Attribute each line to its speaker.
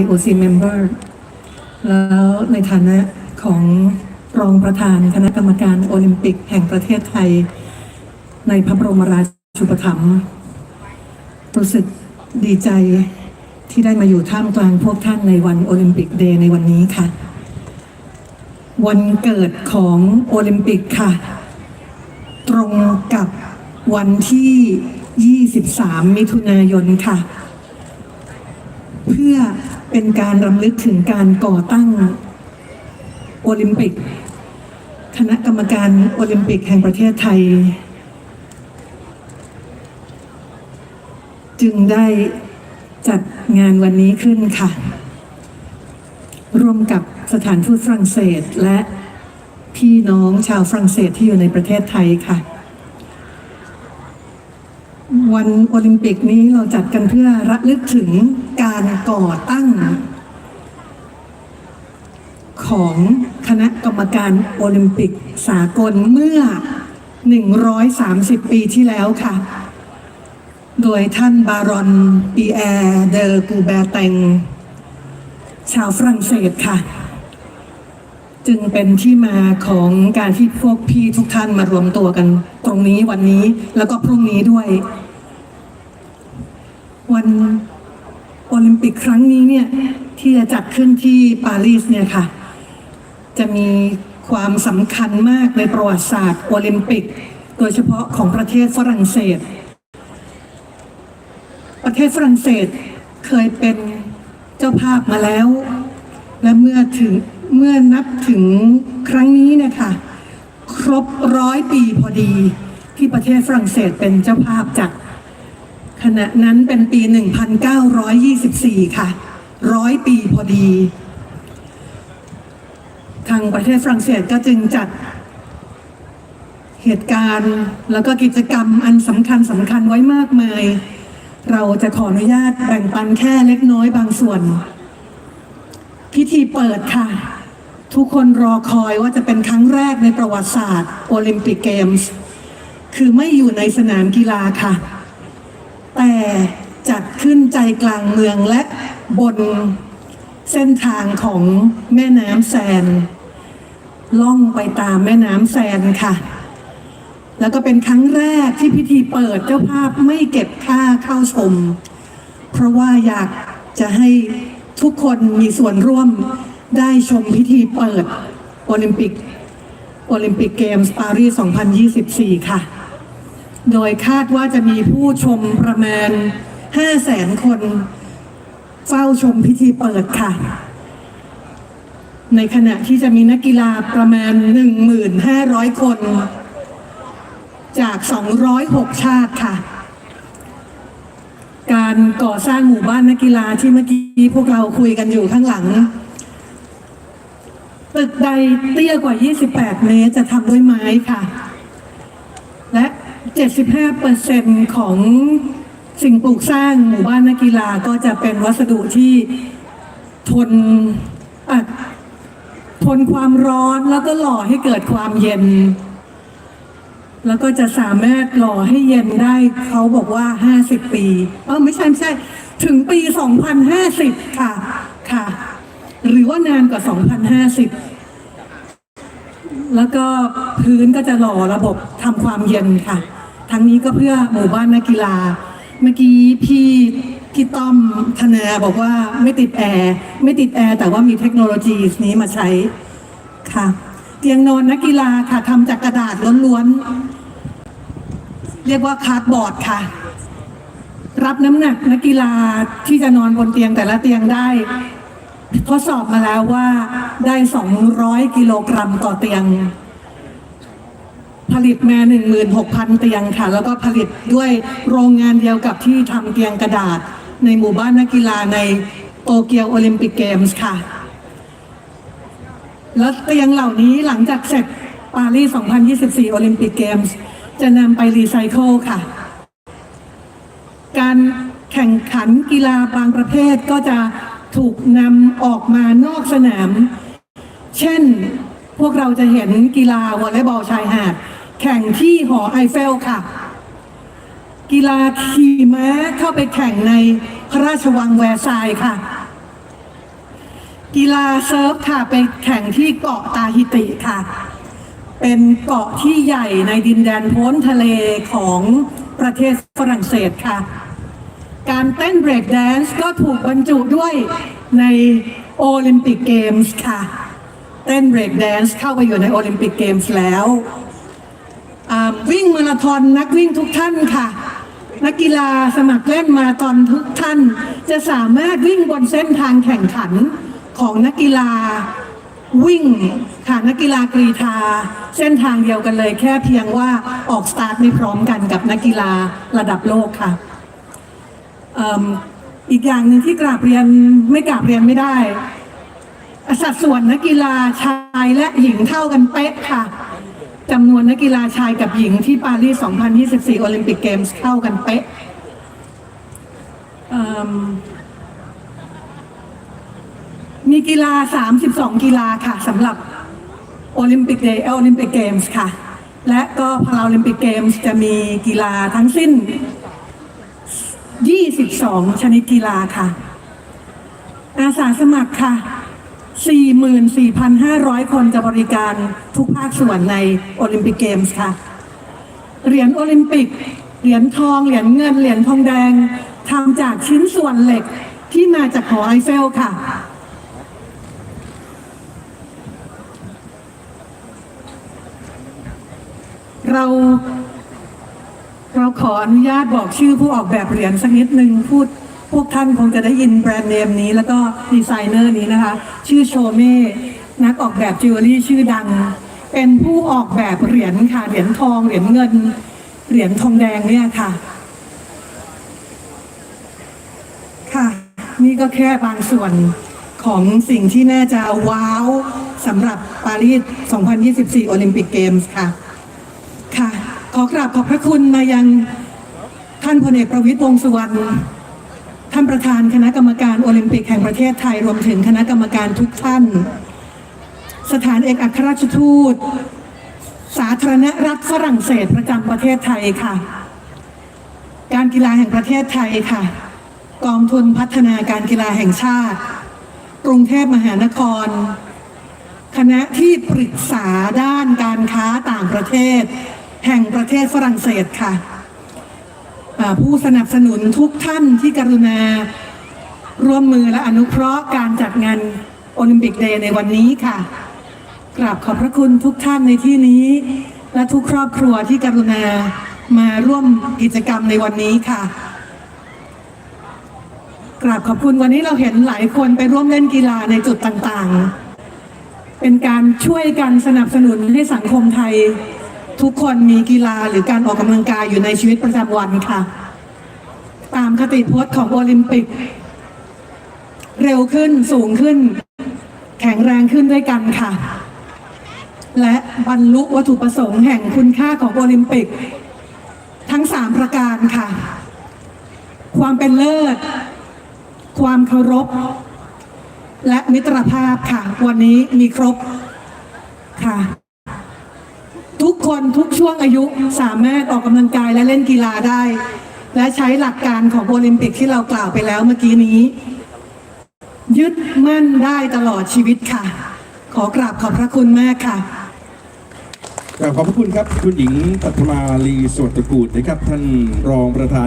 Speaker 1: IOC member แล้วในฐานะของรองประธานคณะกรรมการโอลิมปิกแห่งประเทศไทย ในพระบรมราชูปถัมภ์รู้สึกดีใจที่ได้มาอยู่ท่ามกลางพวกท่านในวันโอลิมปิกเดย์ในวันนี้ค่ะ วันเกิดของโอลิมปิกค่ะ ตรงกับวันที่ 23 มิถุนายนค่ะ เพื่อ เป็นการรำลึกถึงการก่อตั้งโอลิมปิก คณะกรรมการโอลิมปิกแห่งประเทศไทย จึงได้จัดงานวันนี้ขึ้นค่ะ ร่วมกับสถานทูตฝรั่งเศสและพี่น้องชาวฝรั่งเศสที่อยู่ในประเทศไทยค่ะ วันโอลิมปิกนี้เราจัดกันเพื่อระลึกถึงการก่อตั้ง ของคณะกรรมการโอลิมปิกสากลเมื่อ 130 ปีที่แล้วค่ะ โดยท่านบารอนปีแอร์เดอกูแบแตงชาวฝรั่งเศสค่ะ จึงเป็นที่มาของการที่พวกพี่ทุกท่านมารวมตัวกันตรงนี้วันนี้แล้วก็พรุ่งนี้ด้วย วันโอลิมปิกครั้งนี้เนี่ยที่จะจัดขึ้นที่ปารีสเนี่ยค่ะ จะมีความสำคัญมากในประวัติศาสตร์โอลิมปิก โดยเฉพาะของประเทศฝรั่งเศส ประเทศฝรั่งเศสเคยเป็นเจ้าภาพมาแล้ว และเมื่อถึงเมื่อนับถึงครั้งนี้เนะคะครบร้อยปีพอดีที่ประเทศฝรั่งเศสเป็นเจ้าภาพจัด ขณะนั้นเป็นปี 1924 ค่ะร้อยปีพอดี ทางประเทศฝรั่งเศสก็จึงจัดเหตุการณ์แล้วก็กิจกรรมอันสำคัญสำคัญไว้มากมาย เราจะขออนุญาตแบ่งปันแค่เล็กน้อยบางส่วน พิธีเปิดค่ะ ทุกคนรอคอยว่าจะเป็นครั้งแรกในประวัติศาสตร์โอลิมปิกเกมส์ คือไม่อยู่ในสนามกีฬาค่ะ แต่จัดขึ้นใจกลางเมืองและบนเส้นทางของแม่น้ำแซน ล่องไปตามแม่น้ำแซนค่ะ แล้วก็เป็นครั้งแรกที่พิธีเปิดเจ้าภาพไม่เก็บค่าเข้าชม เพราะว่าอยากจะให้ทุกคนมีส่วนร่วมได้ชมพิธีเปิดโอลิมปิกโอลิมปิกเกมส์ปารีส 2024 ค่ะ โดยคาดว่าจะมีผู้ชมประมาณ 5 0 0แสนคน เฝ้าชมพิธีเปิดค่ะ ในขณะที่จะมีนักกีฬาประมาณ 1,500 คน จาก 206 ชาติค่ะ การก่อสร้างหมู่บ้านนักกีฬาที่เมื่อกี้พวกเราคุยกันอยู่ข้างหลังตึกใดเตี้ยกว่า 28 เมตรจะทำด้วยไม้ค่ะ 75%ของสิ่งปลูกสร้างหมู่บ้านนักกีฬาก็จะเป็นวัสดุที่ทนทนความร้อนแล้วก็หล่อให้เกิดความเย็น แล้วก็จะสามารถหล่อให้เย็นได้เขาบอกว่า 50 ปีเออไม่ใช่ไม่ใช่ ถึงปี 2050 ค่ะค่ะ หรือว่านานกว่า 2050 แล้วก็พื้นก็จะหล่อระบบทำความเย็นค่ะ ทั้งนี้ก็เพื่อหมู่บ้านนักกีฬา เมื่อกี้พี่พี่ต้อมธนาบอกว่าไม่ติดแอร์ไม่ติดแอร์แต่ว่ามีเทคโนโลยีนี้มาใช้ค่ะ เตียงนอนนักกีฬาค่ะทำจากกระดาษล้วนๆ เรียกว่าคาร์ดบอร์ดค่ะ รับน้ำหนักนักกีฬาที่จะนอนบนเตียงแต่ละเตียงได้ทดสอบมาแล้วว่าได้ 200 กิโลกรัมต่อเตียง ผลิตมา 16,000 เตียงค่ะ แล้วก็ผลิตด้วยโรงงานเดียวกับที่ทำเตียงกระดาษ ในหมู่บ้านนักกีฬาในโตเกียวโอลิมปิกเกมส์ค่ะแล้วเตียงเหล่านี้หลังจากเสร็จปารีส 2024 โอลิมปิกเกมส์จะนำไปรีไซเคิลค่ะ การแข่งขันกีฬาบางประเภทก็จะถูกนำออกมานอกสนาม เช่นพวกเราจะเห็นกีฬาวอลเลย์บอลชายหาด แข่งที่หอไอเฟลค่ะ กีฬาขี่ม้าเข้าไปแข่งในพระราชวังแวร์ซายค่ะ กีฬาเซิร์ฟค่ะไปแข่งที่เกาะตาฮิติค่ะ เป็นเกาะที่ใหญ่ในดินแดนพ้นทะเลของประเทศฝรั่งเศสค่ะ การเต้นเบรกแดนซ์ก็ถูกบรรจุด้วยในโอลิมปิกเกมส์ค่ะ เต้นเบรกแดนซ์เข้าไปอยู่ในโอลิมปิกเกมส์แล้ว วิ่งมาราธอนนักวิ่งทุกท่านค่ะ นักกีฬาสมัครเล่นมาราธอนทุกท่าน จะสามารถวิ่งบนเส้นทางแข่งขันของนักกีฬาวิ่งค่ะนักกีฬากรีธาเส้นทางเดียวกันเลย แค่เพียงว่าออกสตาร์ทไม่พร้อมกันกับนักกีฬาระดับโลกค่ะอ,อีกอย่างหนึ่งที่กราบเรียนไม่กราบเรียนไม่ได้ สัดส่วนนักกีฬาชายและหญิงเท่ากันเป๊ะค่ะ จำนวนนักกีฬาชายกับหญิงที่ปารีส 2024 โอลิมปิกเกมส์เท่ากันเป๊ะมมีกีฬา 32 กีฬาค่ะสำหรับโอลิมปิกเดย์โอลิมปิกเกมส์ค่ะ และก็พาราลิมปิกเกมส์จะมีกีฬาทั้งสิ้น 22 ชนิดกีฬาค่ะ อาสาสมัครค่ะ 44,500 คนจะบริการทุกภาคส่วนในโอลิมปิกเกมส์ค่ะ เหรียญโอลิมปิก เหรียญทอง เหรียญเงิน เหรียญทองแดงทำจากชิ้นส่วนเหล็กที่มาจากหอไอเฟลค่ะ เราเราขออนุญาตบอกชื่อผู้ออกแบบเหรียญสักนิดหนึ่งพูด พวกท่านคงจะได้ยินแบรนด์เนมนี้ แล้วก็ดีไซเนอร์นี้นะคะ ชื่อโชเม่นักออกแบบจิวเวลรี่ชื่อดัง เป็นผู้ออกแบบเหรียญค่ะเหรียญทองเหรียญเงิน เหรียญทองแดงเนี่ยค่ะ ค่ะ นี่ก็แค่บางส่วนของสิ่งที่น่าจะว้าวสำหรับปารีส 2024 โอลิมปิกเกมส์ค่ะ ค่ะ ขอกราบขอบพระคุณมายังท่านพลเอกประวิตรวงษ์สุวรรณ ท่านประธานคณะกรรมการโอลิมปิกแห่งประเทศไทยรวมถึงคณะกรรมการทุกท่าน สถานเอกอัครราชทูต สาธารณรัฐฝรั่งเศสประจำประเทศไทยค่ะ การกีฬาแห่งประเทศไทยค่ะ กองทุนพัฒนาการกีฬาแห่งชาติ กรุงเทพมหานคร คณะที่ปรึกษาด้านการค้าต่างประเทศ แห่งประเทศฝรั่งเศสค่ะ ผู้สนับสนุนทุกท่านที่กรุณาร่วมมือและอนุเคราะห์การจัดงานโอลิมปิกเดย์ในวันนี้ค่ะ กราบขอบพระคุณทุกท่านในที่นี้ และทุกครอบครัวที่กรุณามาร่วมกิจกรรมในวันนี้ค่ะ กราบขอบคุณวันนี้เราเห็นหลายคนไปร่วมเล่นกีฬาในจุดต่างๆ เป็นการช่วยกันสนับสนุนให้สังคมไทย ทุกคนมีกีฬาหรือการออกกำลังกายอยู่ในชีวิตประจำวันค่ะ ตามคติพจน์ของโอลิมปิก เร็วขึ้นสูงขึ้น แข็งแรงขึ้นด้วยกันค่ะ และบรรลุวัตถุประสงค์แห่งคุณค่าของโอลิมปิก ทั้งสามประการค่ะ ความเป็นเลิศ ความเคารพ และมิตรภาพค่ะ วันนี้มีครบค่ะ ทุกคนทุกช่วงอายุสามารถออกกำลังกายและเล่นกีฬาได้ และใช้หลักการของโอลิมปิกที่เรากล่าวไปแล้วเมื่อกี้นี้ ยึดมั่นได้ตลอดชีวิตค่ะ ขอกราบขอบพระคุณมากค่ะ
Speaker 2: ขอบพระคุณครับ คุณหญิงปัทมาลีสวัสดิ์กูลนะครับ ท่านรองประธาน